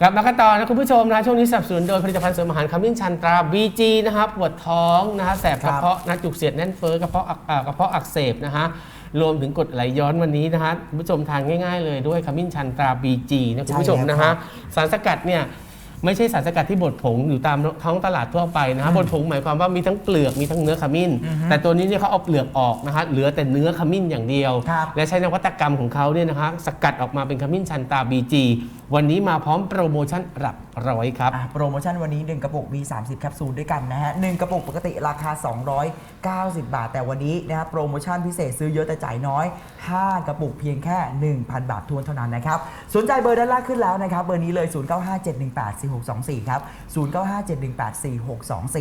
กลับมากันต่อนะคุณผู้ชมนะช่วงนี้สนับสนุนโดยผลิตภัณฑ์เสริมอาหารขมิ้นชันตรา BG นะครับปวดท้องนะฮะแสบกระเพาะนะจุกเสียดแน่นเฟ้อกระเพาะอักอ่ากระเพาะอักเสบนะฮะรวมถึงกรดไหลย้อนวันนี้นะฮะคุณผู้ชมทานง่ายๆเลยด้วยขมิ้นชันตรา BG นะคุณผู้ชมนะฮะสารสกัดเนี่ยไม่ใช่สารสกัดที่บดผงอยู่ตามท้องตลาดทั่วไปนะฮะบดผงหมายความว่ามีทั้งเปลือกมีทั้งเนื้อขมิ้น แต่ตัวนี้เนี่ยเขาเอาเปลือกออกนะฮะเหลือแต่เนื้อขมิ้นอย่างเดียวครับและใช้นวัตกรรมของเขาเนี่ยนะคะสกัดออกมาเป็นขมิ้นชันตา BG วันนี้มาพร้อมโปรโมชั่นหลักร้อยครับ อะโปรโมชั่นวันนี้ 1 กระปุกมี30 แคปซูลด้วยกันนะฮะ1กระปุกปกติราคา 290 บาท แต่วันนี้นะฮะโปรโมชั่นพิเศษซื้อเยอะแต่จ่ายน้อย 5 กระปุกเพียงแค่ 1,000 บาททวนเท่านั้นนะครับ สนใจเบอร์ด้านล่างขึ้นแล้วนะครับ เบอร์นี้เลย 0957184624 ครับ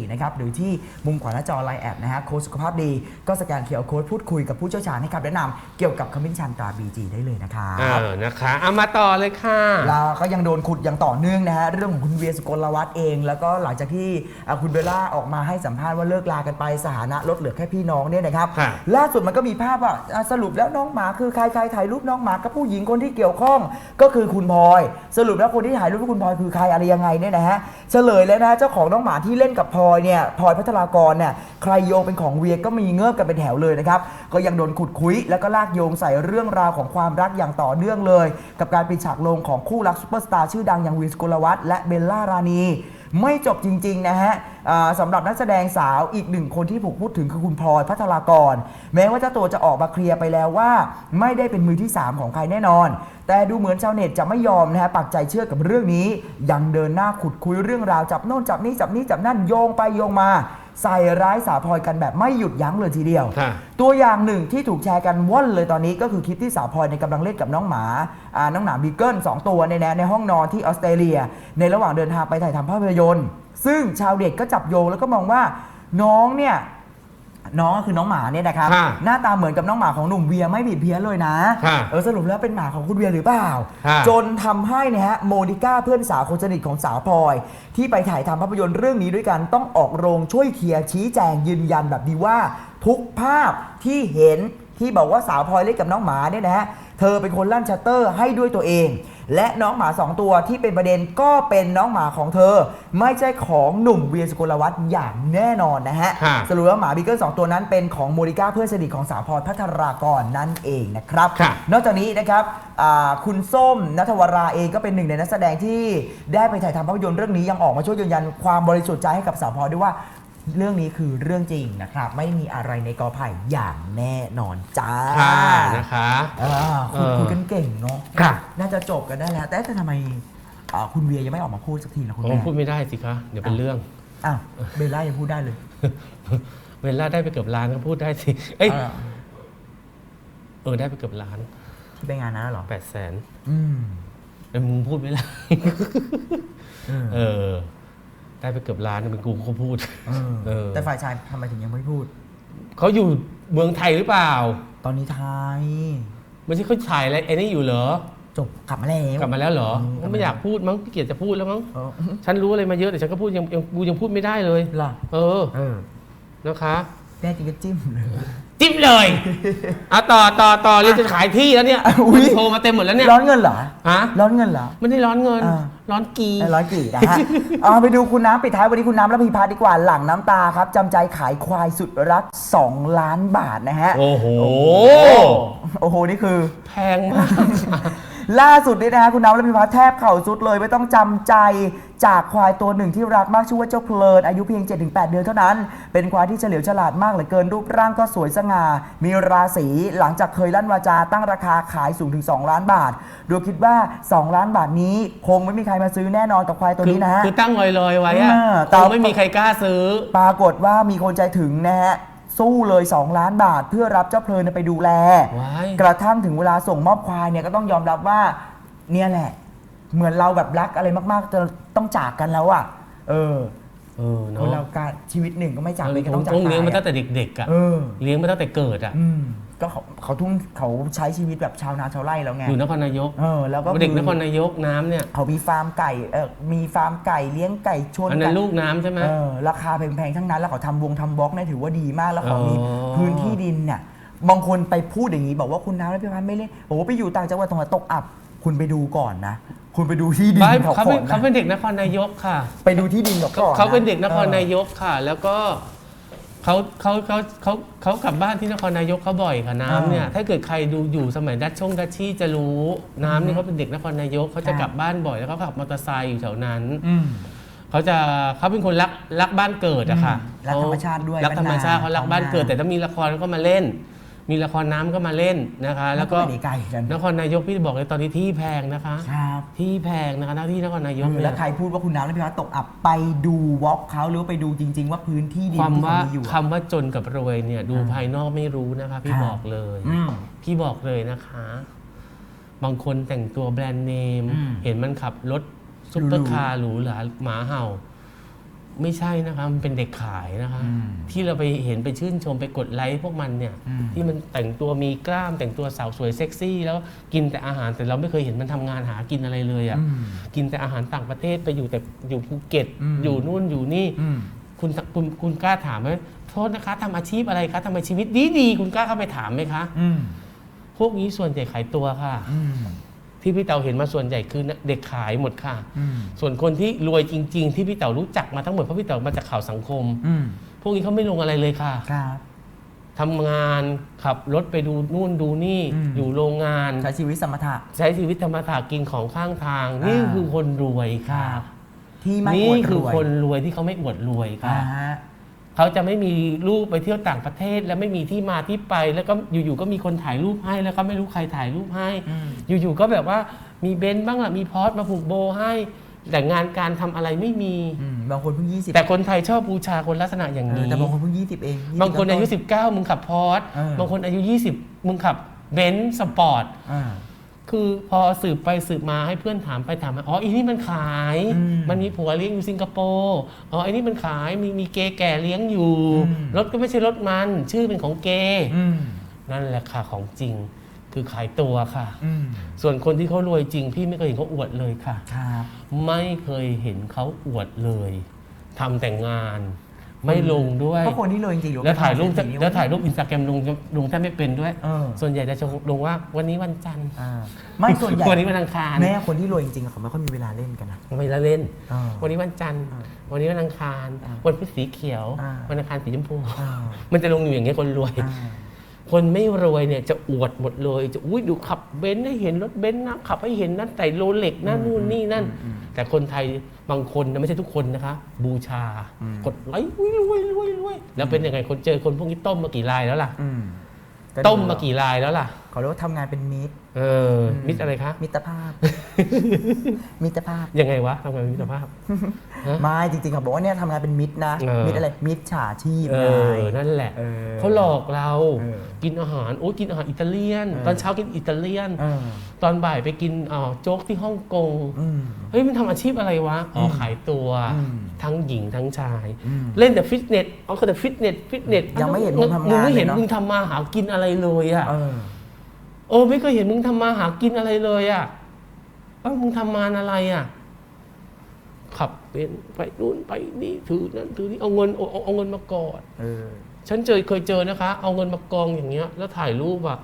0957184624 นะครับ หรือที่มุมขวาหน้าจอไลน์แอดนะฮะโค้ชสุขภาพดีก็สแกนเคอร์โค้ดพูดคุยกับผู้เชี่ยวชาญให้คำแนะนำเกี่ยวกับขมิ้นชันตรา BG ได้เลยนะครับ เออนะคะเอามาต่อเลยค่ะแล้วก็ยังโดนขุดอย่างต่อเนื่องนะฮะเรื่องของคุณเวียสุกลวัฒน์เอง แล้วก็หลังจากที่อะคุณเบลล่าออกมาให้สัมภาษณ์ว่าเลิกลากันไปสถานะลดเหลือแค่พี่น้องเนี่ยนะครับค่ะ ล่าสุดมันก็มีภาพว่าอะสรุปแล้วน้องหมาคือใครใครถ่ายรูปน้องหมากับผู้หญิงคนที่เกี่ยวข้อง ก็คือคุณพลอย สรุปแล้วคนที่ถ่ายรูปกับคุณพลอยคือใครอะไรยังไงเนี่ยนะฮะเฉลยแล้วนะเจ้าของน้องหมาที่เล่นกับพลอยเนี่ยพลอยพัทรากรเนี่ยใครโยงเป็นของเวียก็มีเงือบกันเป็นแถวเลยนะครับก็ยังโดนขุดคุยแล้วก็ลากโยงใส่เรื่องราวของความรักอย่างต่อเนื่องเลย กับการปิดฉากลงของคู่รักซุปเปอร์สตาร์ชื่อดังอย่างวีสกุลวัฒน์และเบลล่ารานี ไม่จบจริง ๆ นะฮะสำหรับนักแสดงสาวอีกหนึ่งคนที่ถูกพูดถึงคือคุณพลอยพัทรากร แม้ว่าเจ้าตัวจะออกมาเคลียร์ไปแล้วว่า ไม่ได้เป็นมือที่ 3 ของใครแน่นอน แต่ดูเหมือนชาวเน็ตจะไม่ยอมนะฮะปักใจเชื่อกับเรื่องนี้ ยังเดินหน้าขุดคุยเรื่องราวจับโน่นจับนี่จับนี่จับนั่นโยงไปโยงมา ใส่ร้ายสาวพลอยกันแบบไม่หยุดยั้งเลยทีเดียว ค่ะ ตัวอย่างหนึ่งที่ถูกแชร์กันว่อนเลยตอนนี้ก็คือคลิปที่สาวพลอยในยกำลังเล่นกับน้องหมาอ่าน้องหมาบีเกิลสองตัวในยนะในห้องนอนที่ออสเตรเลีย ในระหว่างเดินทางไปถ่ายทำภาพยนตร์ ซึ่งชาวเน็ตก็จับโยงแล้วก็มองว่าน้องเนี่ย น้องก็คือน้องหมาเนี่ยนะครับค่ะหน้าตาเหมือนกับน้องหมาของหนุ่มเวียไม่ผิดเพี้ยนเลยนะค่ะเออสรุปแล้วเป็นหมาของคุณเวียหรือเปล่าค่ะจนทำให้เนี่ยฮะโมนิก้าเพื่อนสาวคนสนิทของสาวพลอย ที่ไปถ่ายทำภาพยนตร์เรื่องนี้ด้วยกันต้องออกโรงช่วยเคลียร์ชี้แจงยืนยันแบบดีว่า ทุกภาพที่เห็นที่บอกว่าสาวพลอยเล่นกับน้องหมาเนี่ยนะฮะเธอเป็นคนลั่นชัตเตอร์ให้ด้วยตัวเอง และน้องหมาสองตัวที่เป็นประเด็นก็เป็นน้องหมาของเธอ ไม่ใช่ของหนุ่มเวียสุกลวัฒน์อย่างแน่นอนนะฮะค่ะสรุปแล้วหมาบีเกิลสองตัวนั้นเป็นของโมนิก้าเพื่อนสนิทของสาวพลอยพัทรากรนั่นเองนะครับค่ะนอกจากนี้นะครับอ่าคุณส้มนัทวราเองก็เป็นหนึ่งในนักแสดงที่ได้ไปถ่ายทำภาพยนตร์เรื่องนี้ยังออกมาช่วยยืนยันความบริสุทธิ์ใจให้กับสาวพลอยด้วยว่า เรื่องนี้คือเรื่องจริงนะครับ ไม่มีอะไรในกอไผ่อย่างแน่นอนจ้าค่ะนะคะอ่าคุยเออคุยกันเก่งเนาะค่ะ น่าจะจบกันได้แล้ว แต่แต่ทำไมอ่าคุณเวียยังไม่ออกมาพูดสักทีนะคุณผมแม่พูดไม่ได้สิคะ เดี๋ยวเป็นเรื่อง อ้าวเบลล่ายังพูดได้เลยเวลาได้ไปเกือบล้านก็พูดได้สิ เอ้ยอ่าเออได้ไปเกือบล้านที่ไปงานนั้นเหรอแปดแสนอืม แต่มึงพูดไม่ได้เออเออ ได้ไปเกือบล้านเป็นกูก็พูดเออเออแต่ฝ่ายชายทำไมถึงยังไม่พูด เขาอยู่เมืองไทยหรือเปล่า ตอนนี้ไทยไม่ใช่เขาถ่ายอะไรไอ้นี่อยู่เหรอ จบกลับมาแล้วกลับมาแล้วเหรออืมกลับมาไม่อยากพูดมั้งขี้เกียจจะพูดแล้วมั้งเออฉันรู้อะไรมาเยอะแต่ฉันก็พูดยังยังกูยังพูดไม่ได้เลยเหรอเออเออนะคะแน่จริงก็จิ้มเลย จิ้มเลยอะต่อต่อต่อเรียนจะขายที่แล้วเนี่ยอุ๊ย โทรมาเต็มหมดแล้วเนี่ย ร้อนเงินเหรอฮะ ร้อนเงินเหรอ ไม่ได้ร้อนเงิน อ่า ร้อนกีไอ้ร้อยกี่นะฮะ เอาไปดูคุณน้ำปิดท้ายวันนี้คุณน้ำและพีพัฒน์ดีกว่าหลังน้ำตาครับจำใจขายควายสุดรัก 2 ล้านบาทนะฮะ โอ้โห โอ้โห นี่คือ แพงมาก ล่าสุดนี่นะฮะคุณน้ำและพิพัฒน์แทบเข่าสุดเลย ไม่ต้องจำใจจากควายตัวหนึ่งที่รักมากชื่อว่าเจ้าเพลินอายุเพียง 7-8 เดือนเท่านั้น เป็นควายที่เฉลียวฉลาดมากเหลือเกินรูปร่างก็สวยสง่า มีราศีหลังจากเคยลั่นวาจาตั้งราคาขายสูงถึง 2 ล้านบาทโดยคิดว่า 2 ล้านบาทนี้ คงไม่มีใครมาซื้อแน่นอนกับควายตัวคือนี้นะฮะคือตั้งลอยๆไว้อะอ่าคงไม่มีใครกล้าซื้อ ปรากฏว่ามีคนใจถึงนะฮะ สู้เลย 2 ล้านบาท เพื่อรับเจ้าเพลินไปดูแล ว้าย กระทั่งถึงเวลาส่งมอบควายเนี่ยก็ต้องยอมรับว่าเนี่ยแหละ เหมือนเราแบบรักอะไรมากๆจะต้องจากกันแล้วอะ เออเออคเนาะนเราการชีวิตหนึ่งก็ไม่จากเอเลอยก็ผต้มองจากต้องเลี้ยงมาตาตั้ยงแต่เด็กๆอะเออ เลี้ยงมาตั้งแต่เกิดอะ อืม ก็เขาเขาทุ่งเขาใช้ชีวิตแบบชาวนาชาวไร่แล้วไงอยู่นครนายกเออแล้วก็เด็กคืนครนายกน้ำเนี่ยเขามีฟาร์มไก่เออมีฟาร์มไก่เลี้ยงไก่ชนอันนั้นไก่ ลูกน้ำใช่ไหม เออราคาแพงๆ ทั้งนั้น แล้วเขาทำวงทำบล็อกเนี่ยถือว่าดีมากแล้วเขามีอ๋อ พื้นที่ดินเนี่ยบางคนไปพูดอย่างนี้ บอกว่าคุณน้ำและพี่พันธ์ไม่เล่นโอ้โหไปอยู่ต่างจังหวัดตรงไหนตกอับ คุณไปดูก่อนนะ คุณไปดูที่ดินไม่เขาเขาก่เป็อนนเขานะเป็นเด็กนครนายกค่ะ ไปดูที่ดินเขาก่อนเขาเป็นเด็กนครออนายกค่ะ แล้วก็ เขาเขาเขาเขาเขากลับบ้านที่นครนายกเขาบ่อยค่ะน้ำเนี่ยอ่าถ้าเกิดใครดูอยู่สมัยดัชชงดัชชี่จะรู้น้ำเนี่ยเขาเป็นเด็กนครนายกเขาจะครับกลับบ้านบ่อยแล้วเขาขับมอเตอร์ไซค์อยู่แถวนั้นอืมเขาจะเขาเป็นคนรักรักบ้านเกิดอะค่ะอืมรักธรรมชาติด้วยรักธรรมชาติบ้านนาเขารักบ้านเกิดท้องนาแต่ถ้ามีละครก็มาเล่น มีละครน้ำก็มาเล่นนะคะ แล้วก็ไม่ได้ไกลกันนครนายกพี่บอกเลยตอนนี้ที่แพงนะคะครับที่แพงนะคะหน้าที่นครนายกเนี่ยแล้วใครพูดว่าคุณน้ำและพี่วัดตกอับไปดูวอล์กเขาหรือว่าไปดูจริง ๆ ว่าพื้นที่ดินความที่ว่าเขามีอยู่คำว่าจนกับรวยเนี่ยดูอ่าภายนอกไม่รู้นะคะ พี่ครับบอกเลยอืมพี่บอกเลยนะคะ บางคนแต่งตัวแบรนด์เนมอืมเห็นมันขับรถซุปเปอหรูร์ๆคาร์หรูหราหมาเห่า ไม่ใช่นะคะมันเป็นเด็กขายนะคะ อืมที่เราไปเห็นไปชื่นชมไปกดไลค์พวกมันเนี่ยอืม ที่มันแต่งตัวมีกล้ามแต่งตัวสาวสวยเซ็กซี่ แล้วกินแต่อาหารแต่เราไม่เคยเห็นมันทำงานหากินอะไรเลยอะ่ะอืม กินแต่อาหารต่างประเทศไปอยู่แต่อยู่ภูเก็ต อืม อยู่นู่นอยู่นี่ อืม คุณคุณคุณกล้าถามไหมโทษนะคะทำอาชีพอะไรคะทำไมชีวิตดีดีๆคุณกล้าเข้าไปถามไหมคะ อืมพวกนี้ส่วนใหญ่ขายตัวค่ะ อืม ที่พี่เต๋าเห็นมาส่วนใหญ่คือเด็กขายหมดค่ะอืมส่วนคนที่รวยจริง ๆ ที่พี่เต๋ารู้จักมาทั้งหมดเพราะพี่เต๋ามาจากข่าวสังคมอืมพวกนี้เขาไม่ลงอะไรเลยค่ะครับทำงานขับรถไปดูนู่นดูนี่อืมอยู่โรงงาน ใช้ชีวิตสมถะใช้ชีวิตธรรมถากินของข้างทางอ่านี่นี่คือคนรวยค่ะที่ไม่นี่อวดคือรวยคนรวยที่เขาไม่อวดรวยอ่าค่ะฮะ เขาจะไม่มีลูกไปเที่ยวต่างประเทศ แล้วไม่มีที่มาที่ไป แล้วก็อยู่ๆก็มีคนถ่ายรูปให้ แล้วก็ไม่รู้ใครถ่ายรูปให้อืมอยู่ๆก็แบบว่ามีเบนซ์บ้างล่ะมีพอร์ตมาผูกโบให้ แต่งานการทำอะไรไม่มี อืมบางคนเพิ่งยี่สิบแต่คนไทยชอบบูชาคนลักษณะอย่างนี้ แต่บางคนเพิ่งยี่สิบเอง20บางคนอายุ ต้ 19 มึงขับพอร์ตเออบางคนอายุ 20 มึงขับเบนซ์สปอร์ต อ่า คือพอสืบไปสืบมาให้เพื่อนถามไปถามมาอ๋ออีนี่มันขาย อืมมันมีผัวเลี้ยงอยู่สิงคโปร์อ๋อไอ้นี่มันขายมีมีเกย์แก่เลี้ยงอยู่อืม รถก็ไม่ใช่รถมัน ชื่อเป็นของเกย์อืมนั่นแหละค่ะของจริง คือขายตัวค่ะ อืมส่วนคนที่เขารวยจริง พี่ไม่เคยเห็นเขาอวดเลยค่ะ ครับ ไม่เคยเห็นเขาอวดเลยทำแต่งงาน ไม่ลงด้วยเพราะคนที่รวยจริงๆหรือแล้วถ่ายรูปเป็นเศษฐีแล้วถ่ายรูปอินสตาแกรมลงลงแทบไม่เป็นด้วยเออส่วนใหญ่จะชงลงว่าวันนี้วันจันทร์อ่าไม่ส่วนใหญ่วันนี้วันอังคารแม่คนที่รวยจริงๆอะเขาไม่ค่อยมีเวลาเล่นกันนะวันนี้ละเล่นอ่าวันนี้วันจันทร์อ่าวันนี้วันอังคารอ่าวันพุธสีเขียวอ่าวันอังคารสีชมพูอ่ามันจะลงอยู่อย่างเงี้ยคนรวยอ่า คนไม่รวยเนี่ยจะอวดหมดเลย จะอุ้ยดูขับเบนซ์ให้เห็นรถเบนซ์นะขับให้เห็นนั่นแต่โรเล็กนั่นนู่นนี่นั่น แต่คนไทยบางคนนะไม่ใช่ทุกคนนะคะ บูชากดไลค์อุ้ยรวยรวยรวยแล้วเป็นยังไงคนเจอคนพวกนี้ต้มมากี่ลายแล้วล่ะอืมต้มมากี่ลายแล้วล่ะ เขาเรียกว่าทำงานเป็นมิตร เออมิตรอะไรคะ มิตรภาพ มิตรภาพ ยังไงวะทำงานมิตรภาพฮะไม่จริงๆเขาบอกว่าเนี่ยทำงานเป็นมิตรนะ เออ มิตรอะไร มิตรฉาชีพเอไง อ นั่นแหละเออเขาหลอกเรา เออกินอาหาร โอ้ยกินอาหารอิตาเลียน เออ ตอนเช้ากินอิตาเลียน เออตอนบ่ายไปกินอ่าโจ๊กที่ฮ่องกง อืม เฮ้ยมันทำอาชีพอะไรวะ อ๋ออืมขายตัว อืมทั้งหญิงทั้งชาย อืมเล่นแต่ฟิตเนส เอาแต่ฟิตเนส ฟิตเนสยังไม่เห็นมึงทำงานมึงไม่เห็นเลยเนอะ มึงทำมาหากินอะไรเลยอะ เออ โอ้ไม่เคยเห็นมึงทำมาหากินอะไรเลยอะเอ้ามึงทำมานอะไรอะขับเป็นไปนู่นไปนี่ถือนั่นถือนี่เอาเงินเอาเอาเอาเงินมากอดเออ ฉันเจอเคยเจอนะคะ เอาเงินมากองอย่างเงี้ย แล้วถ่ายรูปอะ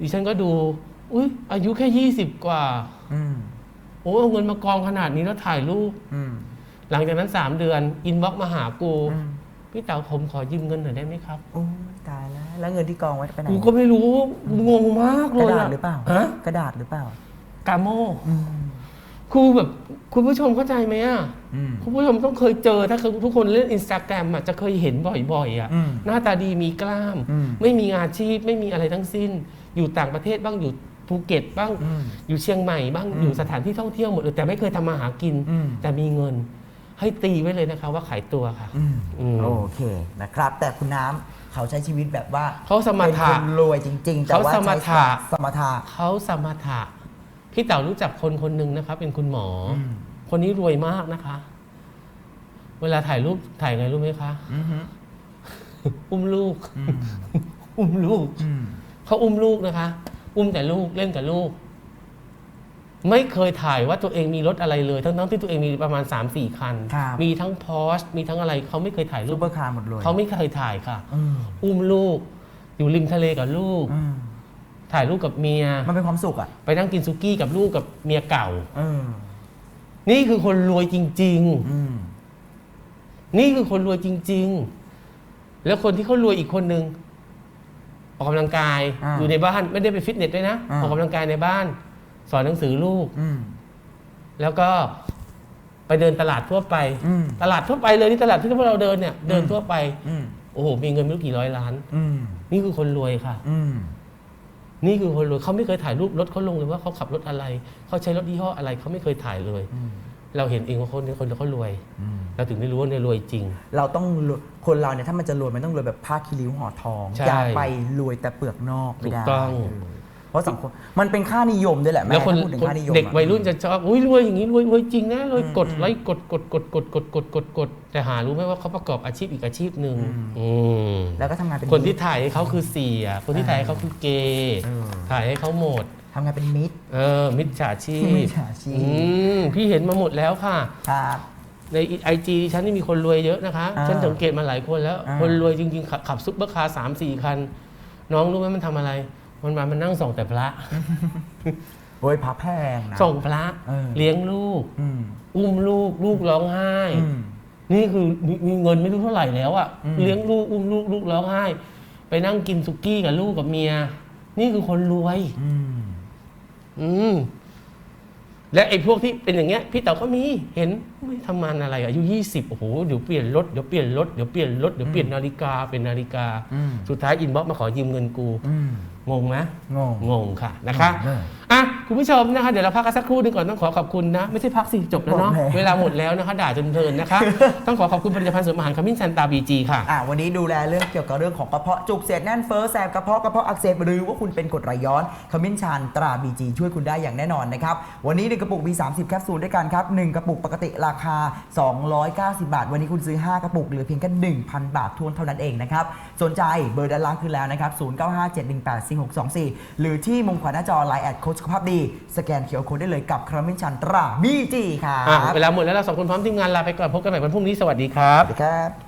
ดิฉันก็ดู อุ้ยอายุแค่ยี่สิบกว่า อืมโอ้เอาเงินมากองขนาดนี้แล้วถ่ายรูป อืมหลังจากนั้นสามเดือน อินบ็อกมาหากูอืมพี่เต๋าผมขอยืมเงินหน่อยได้ไหมครับ โอ้ยตายแล้ว แล้วเงินที่กองไว้ไปไหนกูก็ไม่รู้งงมากกเลระยดาษอะหรือเปล่าฮะกระดาษหรือเปล่ากาโมอืมครูแบบ คุณผู้ชมเข้าใจไหมอะอืม คุณผู้ชมต้องเคยเจอถ้าทุกคนเล่นอินสตาแกรมอะจะเคยเห็นบ่อยๆอะอืมหน้าตาดีมีกล้าม อืม ไม่มีอาชีพไม่มีอะไรทั้งสิ้น อยู่ต่างประเทศบ้างอยู่ภูเก็ตบ้าง อืม อยู่เชียงใหม่บ้างอืมอยู่สถานที่ท่องเที่ยวหมดเลยแต่ไม่เคยทำมาหากิน อืม แต่มีเงิน ให้ตีไว้เลยนะคะว่าขายตัวค่ะ อืมอืม โอเคนะครับ แต่คุณน้ำเขาใช้ชีวิตแบบว่าเขาสมถะเป็นคนรวยจริง ๆ แต่ว่าเขาสมถะ ใช้สมถะ เขาสมถะพี่เต๋ารู้จักคนคนหนึ่งนะคะเป็นคุณหมออม คนนี้รวยมากนะคะ เวลาถ่ายรูปถ่ายไงรู้ไหมคะ อือฮึอุ้มลูก อืมอุ้มลูก อืมเขาอุ้มลูกนะคะ อุ้มแต่ลูกเล่นกับลูก ไม่เคยถ่ายว่าตัวเองมีรถอะไรเลย ทั้งๆที่ตัวเองมีประมาณ 3 4 คัน ครับ มีทั้งพอชมีทั้งอะไรเขาไม่เคยถ่ายรูซูปเปอร์คาร์หมดเลยเขาไม่เคยถ่ายค่ะ อืมอุ้มลูก อยู่ริมทะเลกับลูก อืมถ่ายรูปกับเมีย มันเป็นความสุขอะไปนั่งกินซุกี้กับลูกกับเมียเก่า เออนี่คือคนรวยจริงอืมๆนี่คือคนรวยจริง ๆ แล้วคนที่เขารวยอีกคนนึง ออกกำลังกายอ่าอยู่ในบ้านไม่ได้ไปฟิตเนสด้วยนะอ่าออกกำลังกายในบ้าน สอนหนังสือลูก อืม แล้วก็ไปเดินตลาดทั่วไป อืม ตลาดทั่วไปเลยที่ตลาดที่พวกเราเดินเนี่ย เดินอืมทั่วไป อืม โอ้โห มีเงินไม่รู้กี่ร้อยล้าน อืม นี่คือคนรวยค่ะ อืม นี่คือคนรวยเขาไม่เคยถ่ายรูปรถเขาลงเลยว่าเขาขับรถอะไร เขาใช้รถยี่ห้ออะไรเขาไม่เคยถ่ายเลย อืม เราเห็นเองว่าคนนี้คนเขารวย อืม เราถึงได้รู้ว่าเนี่ยรวยจริง เราต้องรวยคนเราเนี่ยถ้ามันจะรวยมันต้องรวยแบบผ้าคีริ้วห่อทอง ใช่อย่าไปรวยแต่เปลือกนอกไม่ได้ถูกต้อง เเพราะสังคมมันเป็นค่านิยมด้วยแหละแม่แล้วคนถ้าพูดถึงคนค่านิยมเด็กอะวัยรุ่นจะชอบอุ้ยรวยอย่างนี้รวยรวยจริงนะรวยอืมกดอืมไลค์กดกดกดกดกดกดกดกดแต่หารู้ไหมว่าเขาประกอบอาชีพอีกอาชีพหนึ่งอืมอืมแล้วก็ทำงานเป็นคนที่มิตรถ่ายให้เขาคือเสียคนที่ถ่ายให้เขาคือเกย์เออถ่ายให้เขาหมดทำงานเป็นมิตรเออมิจฉาชีพมิจฉาชีพอืมพี่เห็นมาหมดแล้วค่ะครับในไอจีฉันนี่มีคนรวยเยอะนะคะอ่าฉันสังเกตมาหลายคนแล้วอ่าคนรวยจริงๆขับขับซุปเปอร์คาร์สามสี่คัน น้องรู้ไหมมันทำอะไร มันมามันนั่งส่องแต่พระ โอ้ยพระแพงนะ ส่งพระเออ เลี้ยงลูก อืม อุ้มลูกลูกร้องไห้ อืม นี่คือมีมีเงินไม่รู้เท่าไหร่แล้วอะอืม เลี้ยงลูกอุ้มลูกลูกร้องไห้ ไปนั่งกินสุกี้กับลูกกับเมีย นี่คือคนรวย อืม อืม และไอ้พวกที่เป็นอย่างเงี้ยพี่เต๋อก็มีเห็นไม่ทำงานอะไรอายุยี่สิบโอ้โหเดี๋ยวเปลี่ยนรถเดี๋ยวเปลี่ยนรถเดี๋ยวเปลี่ยนรถเดี๋ยวเปลี่ยนนาฬิกาเป็นนาฬิกา อืมสุดท้ายอินบ็อกมาขอยืมเงินกู อืม งงไหมงง งงค่ะนะคะอืมอะ คุณผู้ชมนะคะเดี๋ยวเราพักกันสักครู่หนึงก่อนต้องขอขอบคุณนะ ไม่ใช่พักสิจบแล้วเนาะหมดแล้วเวลาหมดแล้วนะคะด่าจนเพลินนะคะ ต้องขอขอบคุณผลิตภัณฑ์เสริมอาหารขมิ้นชันตาบีจีค่ะ อะวันนี้ดูแลเรื่องเกี่ยวกับเรื่องของกระเพาะจุกเสียดแน่นเฟ้อแสบกระเพาะกระเพาะอักเสบหรือว่าคุณเป็นกรดไหลย้อนขมิ้นชันตราบีจีช่วยคุณได้อย่างแน่นอนนะครับ วันนี้หนึ่งกระปุกมี 30 แคปซูลด้วยกันครับหนึ่งกระปุกปกติราคา 290 บาท วันนี้คุณซื้อ 5 กระปุกเหลือเพียงแค่1,000 บาททวนเท่านั้นเองนะครับสนใจเบอร์ด้านล่างคือแล้วนะครับ0957184624 หรือที่มุมขวาหน้าจอไลน์แอดโค้ชสุขภาพดีสแกนเคียร์โค้ดได้เลยกับขมิ้นชันตราบีจีครัอะบเวลาหมดแล้วเราสองคนพร้อมทีมงานลาไปก่อนพบกันใหม่วันพรุ่งนี้สวัสดีครับ สวัสดีครับ